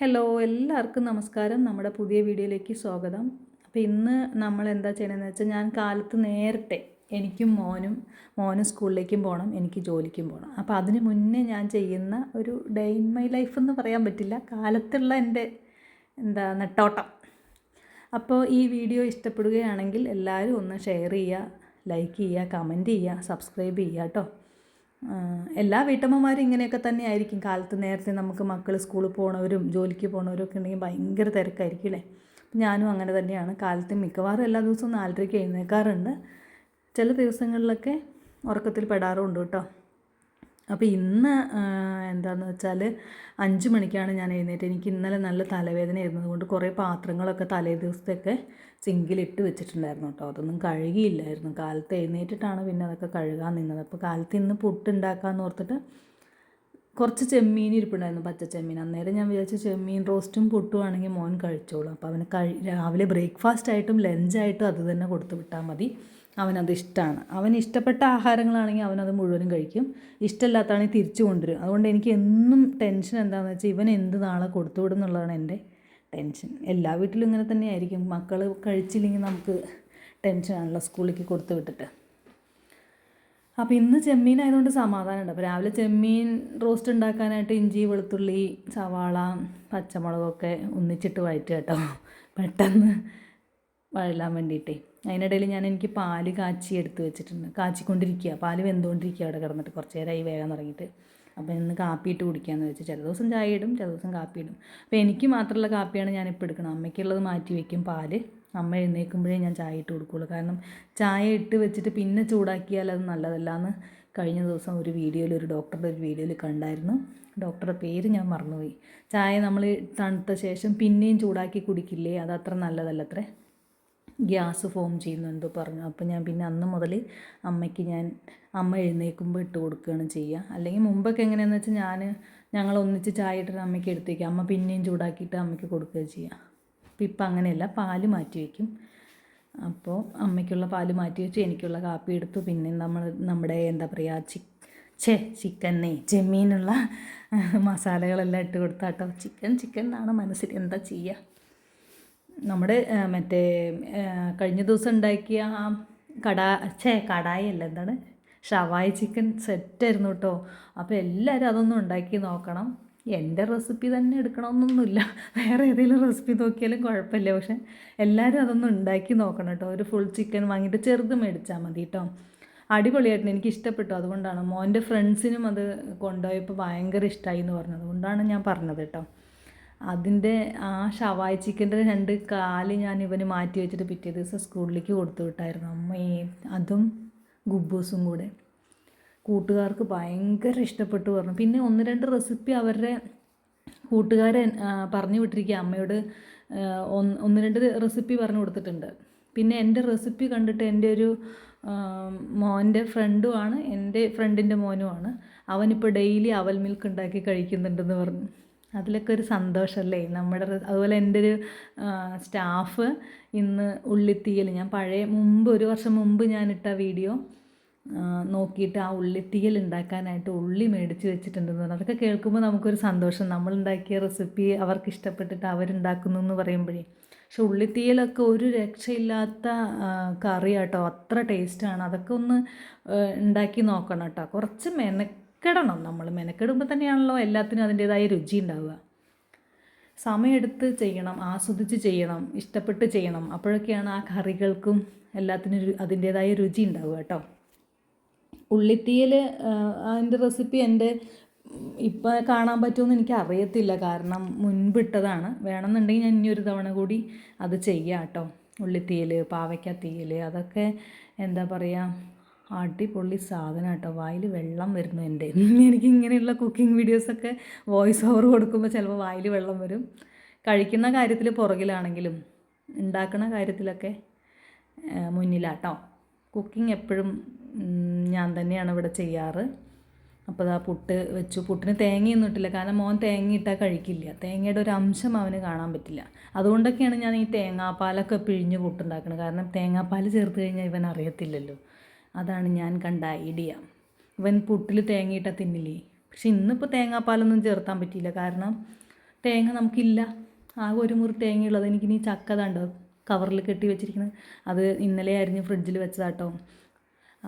Hello എല്ലാവർക്കും നമസ്കാരം. നമ്മുടെ പുതിയ വീഡിയോയിലേക്ക് സ്വാഗതം. അപ്പോൾ ഇന്ന് നമ്മൾ എന്താ ചെയ്യണമെന്ന് വെച്ചാൽ ഞാൻ കാലത്ത് നേരത്തെ എനിക്കും മോനും മോനും സ്കൂളിലേക്കും പോകണം എനിക്ക് ജോലിക്കും പോകണം അപ്പോൾ അതിന് മുന്നേ ഞാൻ ചെയ്യുന്ന ഒരു ഡേ ഇൻ മൈ ലൈഫ് എന്ന് പറയാൻ പറ്റില്ല. കാലത്തുള്ള എന്റെ എന്താ നെട്ടോട്ടം. അപ്പോൾ ഈ വീഡിയോ ഇഷ്ടപ്പെടുകയാണെങ്കിൽ എല്ലാവരും ഒന്ന് ഷെയർ ചെയ്യുക ലൈക്ക് ചെയ്യുക കമന്റ് ചെയ്യുക സബ്സ്ക്രൈബ് ചെയ്യുക കേട്ടോ എല്ലാ വീട്ടമ്മമാരും ഇങ്ങനെയൊക്കെ തന്നെ ആയിരിക്കും കാലത്ത് നേരത്തെ നമുക്ക് മക്കൾ സ്കൂളിൽ പോകണവരും ജോലിക്ക് പോകണവരും ഒക്കെ ഉണ്ടെങ്കിൽ ഭയങ്കര തിരക്കായിരിക്കും അല്ലേ? ഞാനും അങ്ങനെ തന്നെയാണ്. കാലത്ത് മിക്കവാറും എല്ലാ ദിവസവും നാലരയ്ക്ക് എഴുന്നേൽക്കാറുണ്ട് ചില ദിവസങ്ങളിലൊക്കെ ഉറക്കത്തിൽ പെടാറുമുണ്ട് കേട്ടോ. അപ്പോൾ ഇന്ന് എന്താണെന്ന് വെച്ചാൽ അഞ്ച് മണിക്കാണ് ഞാൻ എഴുന്നേറ്റ്. എനിക്ക് ഇന്നലെ നല്ല തലവേദന ആയിരുന്നത് കൊണ്ട് കുറേ പാത്രങ്ങളൊക്കെ തലേ ദിവസത്തെയൊക്കെ സിങ്കിലിട്ട് വെച്ചിട്ടുണ്ടായിരുന്നു കേട്ടോ. അതൊന്നും കഴുകിയില്ലായിരുന്നു. കാലത്ത് എഴുന്നേറ്റിട്ടാണ് പിന്നെ അതൊക്കെ കഴുകാൻ നിന്നത്. അപ്പോൾ കാലത്ത് ഇന്ന് പുട്ടുണ്ടാക്കാമെന്ന് ഓർത്തിട്ട് കുറച്ച് ചെമ്മീൻ ഇരിപ്പുണ്ടായിരുന്നു പച്ച ചെമ്മീൻ. അന്നേരം ഞാൻ വിചാരിച്ചു ചെമ്മീൻ റോസ്റ്റും പുട്ടും ആണെങ്കിൽ മോൻ കഴിച്ചോളൂ. അപ്പോൾ അവന് കഴി രാവിലെ ബ്രേക്ക്ഫാസ്റ്റ് ആയിട്ടും ലഞ്ചായിട്ടും അത് തന്നെ കൊടുത്തു വിട്ടാൽ മതി. അവനത് ഇഷ്ടമാണ് അവൻ ഇഷ്ടപ്പെട്ട ആഹാരങ്ങളാണെങ്കിൽ അവനത് മുഴുവനും കഴിക്കും. ഇഷ്ടമില്ലാത്തതാണെങ്കിൽ തിരിച്ചു കൊണ്ടുവരും. അതുകൊണ്ട് എനിക്ക് എന്നും ടെൻഷൻ എന്താണെന്ന് വെച്ചാൽ ഇവൻ എന്ത് നാളെ കൊടുത്തു വിടും എന്നുള്ളതാണ് എന്റെ ടെൻഷൻ എല്ലാ വീട്ടിലും ഇങ്ങനെ തന്നെയായിരിക്കും. മക്കൾ കഴിച്ചില്ലെങ്കിൽ നമുക്ക് ടെൻഷനാണല്ലോ സ്കൂളിലേക്ക് കൊടുത്തു വിട്ടിട്ട്. അപ്പോൾ ഇന്ന് ചെമ്മീൻ ആയതുകൊണ്ട് സമാധാനമുണ്ട്. അപ്പോൾ രാവിലെ ചെമ്മീൻ റോസ്റ്റ് ഉണ്ടാക്കാനായിട്ട് ഇഞ്ചി വെളുത്തുള്ളി സവാള പച്ചമുളകൊക്കെ ഒന്നിച്ചിട്ട് വഴറ്റുക കേട്ടോ. പെട്ടെന്ന് വഴലാൻ വേണ്ടിയിട്ടേ. അതിനിടയിൽ ഞാൻ എനിക്ക് പാൽ കാച്ചി എടുത്ത് വെച്ചിട്ടുണ്ട്. കാച്ചിക്കൊണ്ടിരിക്കുക. പാൽ വെന്തുകൊണ്ടിരിക്കുക അവിടെ കിടന്നിട്ട്. കുറച്ച് നേരമായി വേഗം തുടങ്ങിയിട്ട് അപ്പോൾ ഇന്ന് കാപ്പി ഇട്ട് കുടിക്കാമെന്ന് വെച്ച്. ചില ദിവസം ചായ ഇടും ചില ദിവസം കാപ്പി ഇടും. അപ്പോൾ എനിക്ക് മാത്രമുള്ള കാപ്പിയാണ് ഞാൻ ഞാനിപ്പോൾ എടുക്കുന്നത്. അമ്മയ്ക്കുള്ളത് മാറ്റി വയ്ക്കും പാൽ. അമ്മ എഴുന്നേൽക്കുമ്പോഴേ ഞാൻ ചായ ഇട്ട് കൊടുക്കുകയുള്ളൂ. കാരണം ചായ ഇട്ട് വെച്ചിട്ട് പിന്നെ ചൂടാക്കിയാൽ അത് നല്ലതല്ല എന്ന് കഴിഞ്ഞ ദിവസം ഒരു വീഡിയോയിൽ ഒരു ഡോക്ടറുടെ ഒരു വീഡിയോയിൽ കണ്ടായിരുന്നു. ഡോക്ടറുടെ പേര് ഞാൻ മറന്നുപോയി. ചായ നമ്മൾ തണുത്ത ശേഷം പിന്നെയും ചൂടാക്കി കുടിക്കില്ലേ? അത് അത്ര നല്ലതല്ലത്രേ. ഗ്യാസ് ഫോം ചെയ്യുന്നുണ്ടോ പറഞ്ഞു. അപ്പോൾ ഞാൻ പിന്നെ അന്ന് മുതൽ അമ്മയ്ക്ക് ഞാൻ അമ്മ എഴുന്നേൽക്കുമ്പോൾ ഇട്ട് കൊടുക്കുകയാണ് ചെയ്യുക. അല്ലെങ്കിൽ മുമ്പൊക്കെ എങ്ങനെയാണെന്ന് വെച്ചാൽ ഞാൻ ഞങ്ങൾ ഒന്നിച്ച് ചായ ഇട്ടിട്ട് അമ്മയ്ക്ക് എടുത്തേക്കും. അമ്മ പിന്നെയും ചൂടാക്കിയിട്ട് അമ്മയ്ക്ക് കൊടുക്കുക ചെയ്യുക. അപ്പം ഇപ്പം അങ്ങനെയല്ല പാൽ മാറ്റി വയ്ക്കും. അപ്പോൾ അമ്മയ്ക്കുള്ള പാൽ മാറ്റി വെച്ച് എനിക്കുള്ള കാപ്പി എടുത്തു. പിന്നെ നമ്മൾ നമ്മുടെ എന്താ പറയുക ചിക്ക് ചിക്കൻ ചിക്കനെ ചെമ്മീനുള്ള മസാലകളെല്ലാം ഇട്ട് കൊടുത്താട്ടോ. ചിക്കൻ ചിക്കൻ എന്നാണ് മനസ്സിൽ എന്താ ചെയ്യുക? നമ്മുടെ മറ്റേ കഴിഞ്ഞ ദിവസം ഉണ്ടാക്കിയ ആ കടാ ഛേ കടായി അല്ല എന്താണ്? ഷവായി ചിക്കൻ സെറ്റായിരുന്നു കേട്ടോ അപ്പോൾ എല്ലാവരും അതൊന്നും ഉണ്ടാക്കി നോക്കണം. എന്റെ റെസിപ്പി തന്നെ എടുക്കണമെന്നൊന്നുമില്ല. വേറെ ഏതെങ്കിലും റെസിപ്പി നോക്കിയാലും കുഴപ്പമില്ല. പക്ഷെ എല്ലാവരും അതൊന്നും ഉണ്ടാക്കി നോക്കണം കേട്ടോ ഒരു ഫുൾ ചിക്കൻ വാങ്ങിയിട്ട് ചെറുത് മേടിച്ചാൽ മതി കേട്ടോ അടിപൊളിയായിട്ട് എനിക്ക് ഇഷ്ടപ്പെട്ടു. അതുകൊണ്ടാണ് മോന്റെ ഫ്രണ്ട്സിനും അത് കൊണ്ടുപോയപ്പോൾ ഭയങ്കര ഇഷ്ടമായി എന്ന് പറഞ്ഞത്. അതുകൊണ്ടാണ് ഞാൻ പറഞ്ഞത് കേട്ടോ അതിന്റെ ആ ഷവായി ചിക്കന്റെ രണ്ട് കാൽ ഞാൻ ഇവന് മാറ്റി വെച്ചിട്ട് പിറ്റേ ദിവസം സ്കൂളിലേക്ക് കൊടുത്തു വിട്ടായിരുന്നു. അമ്മയെ അതും ഗുബൂസും കൂടെ. കൂട്ടുകാർക്ക് ഭയങ്കര ഇഷ്ടപ്പെട്ടു പറഞ്ഞു. പിന്നെ ഒന്ന് രണ്ട് റെസിപ്പി അവരുടെ കൂട്ടുകാരൻ പറഞ്ഞു വിട്ടിരിക്കുക. അമ്മയോട് ഒന്ന് രണ്ട് റെസിപ്പി പറഞ്ഞു കൊടുത്തിട്ടുണ്ട്. പിന്നെ എന്റെ റെസിപ്പി കണ്ടിട്ട് എന്റെ ഒരു മോന്റെ ഫ്രണ്ടുമാണ് എന്റെ ഫ്രണ്ടിന്റെ മോനുമാണ് അവനിപ്പോൾ ഡെയിലി അവൽ മിൽക്ക് ഉണ്ടാക്കി കഴിക്കുന്നുണ്ടെന്ന് പറഞ്ഞു. അതിലൊക്കെ ഒരു സന്തോഷമല്ലേ നമ്മുടെ അതുപോലെ എന്റെ ഒരു സ്റ്റാഫ് ഇന്ന് ഉള്ളിത്തീയൽ ഞാൻ പഴയ മുമ്പ് ഒരു വർഷം മുമ്പ് ഞാനിട്ട വീഡിയോ നോക്കിയിട്ട് ആ ഉള്ളിത്തീയൽ ഉണ്ടാക്കാനായിട്ട് ഉള്ളി മേടിച്ച് വെച്ചിട്ടുണ്ടെന്ന് പറഞ്ഞു. അതൊക്കെ കേൾക്കുമ്പോൾ നമുക്കൊരു സന്തോഷം. നമ്മളുണ്ടാക്കിയ റെസിപ്പി അവർക്ക് ഇഷ്ടപ്പെട്ടിട്ട് അവരുണ്ടാക്കുന്നു എന്ന് പറയുമ്പോഴേ. പക്ഷെ ഉള്ളിത്തീയലൊക്കെ ഒരു രക്ഷയില്ലാത്ത കറി കേട്ടോ അത്ര ടേസ്റ്റാണ്. അതൊക്കെ ഒന്ന് ഉണ്ടാക്കി നോക്കണം കേട്ടോ. കുറച്ച് മെനക്കെടണം. നമ്മൾ മെനക്കെടുമ്പോൾ തന്നെയാണല്ലോ എല്ലാത്തിനും അതിന്റേതായ രുചി ഉണ്ടാവുക സമയമെടുത്ത് ചെയ്യണം ആസ്വദിച്ച് ചെയ്യണം ഇഷ്ടപ്പെട്ട് ചെയ്യണം. അപ്പോഴൊക്കെയാണ് ആ കറികൾക്കും എല്ലാത്തിനും അതിന്റേതായ രുചി ഉണ്ടാവുക കേട്ടോ. ഉള്ളിത്തീയൽ അതിന്റെ റെസിപ്പി എന്റെ ഇപ്പം കാണാൻ പറ്റുമെന്ന് എനിക്ക് അറിയത്തില്ല കാരണം മുൻപിട്ടതാണ്. വേണമെന്നുണ്ടെങ്കിൽ ഞാൻ ഇനി ഒരു തവണ കൂടി അത് ചെയ്യാം കേട്ടോ. ഉള്ളിത്തീയൽ പാവയ്ക്ക തീയൽ അതൊക്കെ എന്താ പറയുക അടിപൊളി സാധനം കേട്ടോ. വായിൽ വെള്ളം വരുന്നു എന്റെ. എനിക്ക് ഇങ്ങനെയുള്ള കുക്കിംഗ് വീഡിയോസൊക്കെ വോയിസ് ഓവർ കൊടുക്കുമ്പോൾ ചിലപ്പോൾ വായിൽ വെള്ളം വരും. കഴിക്കുന്ന കാര്യത്തിൽ പുറകിലാണെങ്കിലും ഉണ്ടാക്കുന്ന കാര്യത്തിലൊക്കെ മുന്നിലാട്ടോ. കുക്കിംഗ് എപ്പോഴും ഞാൻ തന്നെയാണ് ഇവിടെ ചെയ്യാറ്. അപ്പോൾ ആ പുട്ട് വെച്ചു. പുട്ടിന് തേങ്ങയൊന്നും ഇട്ടില്ല. കാരണം മോൻ തേങ്ങ ഇട്ടാൽ കഴിക്കില്ല. തേങ്ങയുടെ ഒരു അംശം അവന് കാണാൻ പറ്റില്ല. അതുകൊണ്ടൊക്കെയാണ് ഞാൻ ഈ തേങ്ങാപ്പാലൊക്കെ പിഴിഞ്ഞ് പുട്ടുണ്ടാക്കുന്നത് കാരണം തേങ്ങാപ്പാൽ ചേർത്ത് കഴിഞ്ഞാൽ ഇവൻ അറിയത്തില്ലല്ലോ. അതാണ് ഞാൻ കണ്ട ഐഡിയ ഇവൻ പുട്ടിൽ തേങ്ങയിട്ടാൽ തിന്നില്ലേ? പക്ഷെ ഇന്നിപ്പോൾ തേങ്ങാപ്പാലൊന്നും ചേർത്താൻ പറ്റിയില്ല. കാരണം തേങ്ങ നമുക്കില്ല. ആകെ ഒരു മുറി തേങ്ങയുള്ളത് എനിക്ക് ഇനി ചക്ക കണ്ടോ കവറിൽ കെട്ടി വെച്ചിരിക്കുന്നത് അത് ഇന്നലെ അരിഞ്ഞ് ഫ്രിഡ്ജിൽ വെച്ചതാട്ടോ.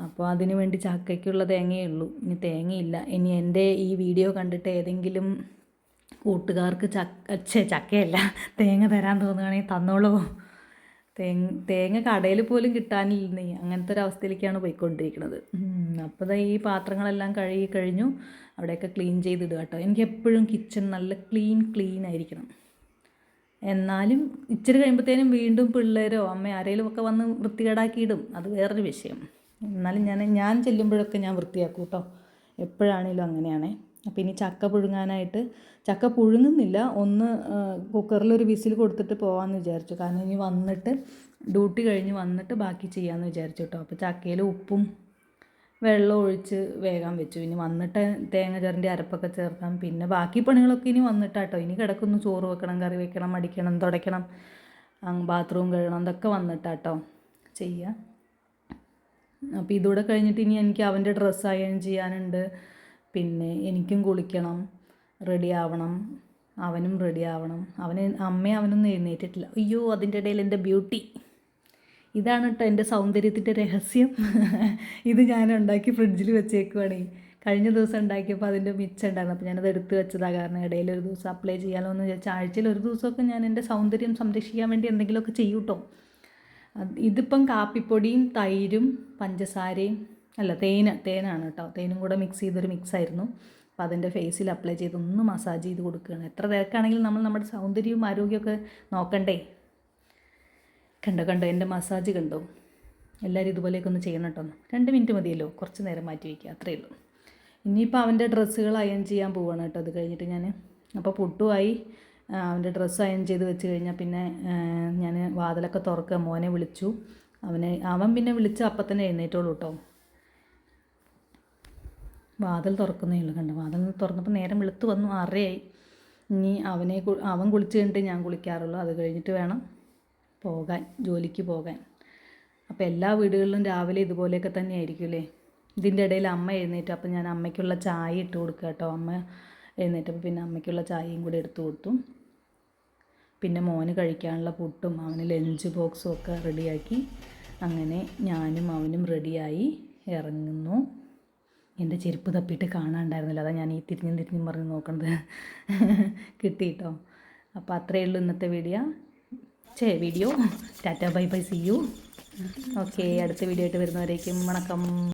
അപ്പോൾ അതിന് വേണ്ടി ചക്കയ്ക്കുള്ള തേങ്ങയേ ഉള്ളൂ. ഇനി തേങ്ങയില്ല. ഇനി എന്റെ ഈ വീഡിയോ കണ്ടിട്ട് ഏതെങ്കിലും കൂട്ടുകാർക്ക് ചക്ക ചക്കയല്ല തേങ്ങ തരാൻ തോന്നുകയാണെങ്കിൽ തന്നോളൂ. തേങ്ങ തേങ്ങ കടയിൽ പോലും കിട്ടാനില്ലെന്നേ അങ്ങനത്തെ ഒരു അവസ്ഥയിലേക്കാണ് പോയിക്കൊണ്ടിരിക്കുന്നത് അപ്പോൾ ഈ പാത്രങ്ങളെല്ലാം കഴുകി കഴിഞ്ഞു. അവിടെയൊക്കെ ക്ലീൻ ചെയ്തിടുക കേട്ടോ. എനിക്ക് എപ്പോഴും കിച്ചൺ നല്ല ക്ലീൻ ക്ലീൻ ആയിരിക്കണം. എന്നാലും ഇച്ചിരി കഴിയുമ്പോഴത്തേനും വീണ്ടും പിള്ളേരോ അമ്മ ആരെങ്കിലും ഒക്കെ വന്ന് വൃത്തികേടാക്കിയിടും. അത് വേറൊരു വിഷയം. എന്നാലും ഞാൻ ഞാൻ ചെല്ലുമ്പോഴൊക്കെ ഞാൻ വൃത്തിയാക്കും കേട്ടോ. എപ്പോഴാണേലും അങ്ങനെയാണേ. അപ്പോൾ ഇനി ചക്ക പുഴുങ്ങാനായിട്ട് ചക്ക പുഴുങ്ങുന്നില്ല. ഒന്ന് കുക്കറിലൊരു വിസിൽ കൊടുത്തിട്ട് പോകാമെന്ന് വിചാരിച്ചു. കാരണം ഇനി വന്നിട്ട് ഡ്യൂട്ടി കഴിഞ്ഞ് വന്നിട്ട് ബാക്കി ചെയ്യാമെന്ന് വിചാരിച്ചു കേട്ടോ അപ്പോൾ ചക്കയിൽ ഉപ്പും വെള്ളം ഒഴിച്ച് വേഗം വെച്ചു. ഇനി വന്നിട്ട് തേങ്ങ ചെറിന്റെ അരപ്പൊക്കെ ചേർക്കാം. പിന്നെ ബാക്കി പണികളൊക്കെ ഇനി വന്നിട്ടാട്ടോ ഇനി കിടക്കുന്നു ചോറ് വെക്കണം കറി വെക്കണം അടിക്കണം തുടയ്ക്കണം. ബാത്റൂം കഴുകണം. ഇതൊക്കെ വന്നിട്ടാട്ടോ ചെയ്യുക അപ്പോൾ ഇതൂടെ കഴിഞ്ഞിട്ട് ഇനി എനിക്ക് അവന്റെ ഡ്രസ്സ് അയൺ ചെയ്യാനുണ്ട്. പിന്നെ എനിക്കും കുളിക്കണം റെഡി ആവണം അവനും റെഡി ആവണം. അവന് അമ്മയും അവനൊന്നും എഴുന്നേറ്റിട്ടില്ല. അയ്യോ അതിന്റെ ഇടയിൽ എന്റെ ബ്യൂട്ടി ഇതാണ് കേട്ടോ എന്റെ സൗന്ദര്യത്തിന്റെ രഹസ്യം. ഇത് ഞാൻ ഉണ്ടാക്കി ഫ്രിഡ്ജിൽ വെച്ചേക്കുവാണേ. കഴിഞ്ഞ ദിവസം ഉണ്ടാക്കിയപ്പോൾ അതിന്റെ മിച്ചം ഉണ്ടായിരുന്നു. അപ്പോൾ ഞാനത് എടുത്ത് വെച്ചതാണ് കാരണം ഇടയിൽ ഒരു ദിവസം അപ്ലൈ ചെയ്യാമല്ലോ എന്ന് വിചാരിച്ചാൽ ആഴ്ചയിൽ ഒരു ദിവസമൊക്കെ ഞാൻ എന്റെ സൗന്ദര്യം സംരക്ഷിക്കാൻ വേണ്ടി എന്തെങ്കിലുമൊക്കെ ചെയ്യൂട്ടോ. ഇതിപ്പം കാപ്പിപ്പൊടിയും തൈരും പഞ്ചസാരയും അല്ല തേന് തേനാണ് കേട്ടോ. തേനും കൂടെ മിക്സ് ചെയ്തൊരു മിക്സ് ആയിരുന്നു. അപ്പോൾ അതിന്റെ ഫേസിൽ അപ്ലൈ ചെയ്ത് ഒന്ന് മസാജ് ചെയ്ത് കൊടുക്കുകയാണ്. എത്ര തിരക്കാണെങ്കിലും നമ്മൾ നമ്മുടെ സൗന്ദര്യവും ആരോഗ്യമൊക്കെ നോക്കണ്ടേ? കണ്ടോ കണ്ടോ? എന്റെ മസാജ് കണ്ടോ? എല്ലാവരും ഇതുപോലെയൊക്കെ ഒന്ന് ചെയ്യണം കേട്ടോ രണ്ട് മിനിറ്റ് മതിയല്ലോ? കുറച്ച് നേരം മാറ്റി വയ്ക്കുക അത്രയേ ഉള്ളൂ. ഇനിയിപ്പോൾ അവന്റെ ഡ്രസ്സുകൾ അയൺ ചെയ്യാൻ പോവുകയാണ് കേട്ടോ. അത് കഴിഞ്ഞിട്ട് ഞാൻ അപ്പോൾ പുട്ടുമായി അവന്റെ ഡ്രസ്സ് അയൺ ചെയ്ത് വെച്ച് കഴിഞ്ഞാൽ പിന്നെ ഞാൻ വാതിലൊക്കെ തുറക്കുക. മോനെ വിളിച്ചു. അവനെ അവൻ പിന്നെ വിളിച്ച് അപ്പം തന്നെ എഴുന്നേറ്റോളൂ കേട്ടോ. വാതിൽ തുറക്കുന്നേ ഉള്ളൂ കണ്ടു? വാതിൽ തുറന്നപ്പോൾ നേരം വെളുത്ത് വന്നു ആറരയായി. ഇനി അവനെ അവൻ കുളിച്ച് കഴിഞ്ഞിട്ട് ഞാൻ കുളിക്കാറുള്ളൂ. അത് കഴിഞ്ഞിട്ട് വേണം പോകാൻ ജോലിക്ക് പോകാൻ. അപ്പോൾ എല്ലാ വീടുകളിലും രാവിലെ ഇതുപോലെയൊക്കെ തന്നെ ആയിരിക്കുമല്ലേ ഇതിന്റെ ഇടയിൽ അമ്മ എഴുന്നേറ്റ്. അപ്പോൾ ഞാൻ അമ്മയ്ക്കുള്ള ചായ ഇട്ട് കൊടുക്കുക കേട്ടോ. അമ്മ എഴുന്നേറ്റപ്പോൾ പിന്നെ അമ്മയ്ക്കുള്ള ചായയും കൂടി എടുത്തു കൊടുത്തു. പിന്നെ മോന് കഴിക്കാനുള്ള പുട്ടും അവന് ലഞ്ച് ബോക്സും ഒക്കെ റെഡിയാക്കി അങ്ങനെ ഞാനും അവനും റെഡിയായി ഇറങ്ങുന്നു. എന്റെ ചെരുപ്പ് തപ്പിയിട്ട് കാണാണ്ടായിരുന്നില്ല. അതാ ഞാൻ ഈ തിരിഞ്ഞും തിരിഞ്ഞും പറഞ്ഞ് നോക്കണത്. കിട്ടിയിട്ടോ? അപ്പോൾ അത്രയേ ഉള്ളൂ ഇന്നത്തെ വീഡിയോ. ചേ video. Tata bye bye see you. Okay അടുത്ത വീഡിയോ ആയിട്ട് വരുന്നവരേക്കും വണക്കം.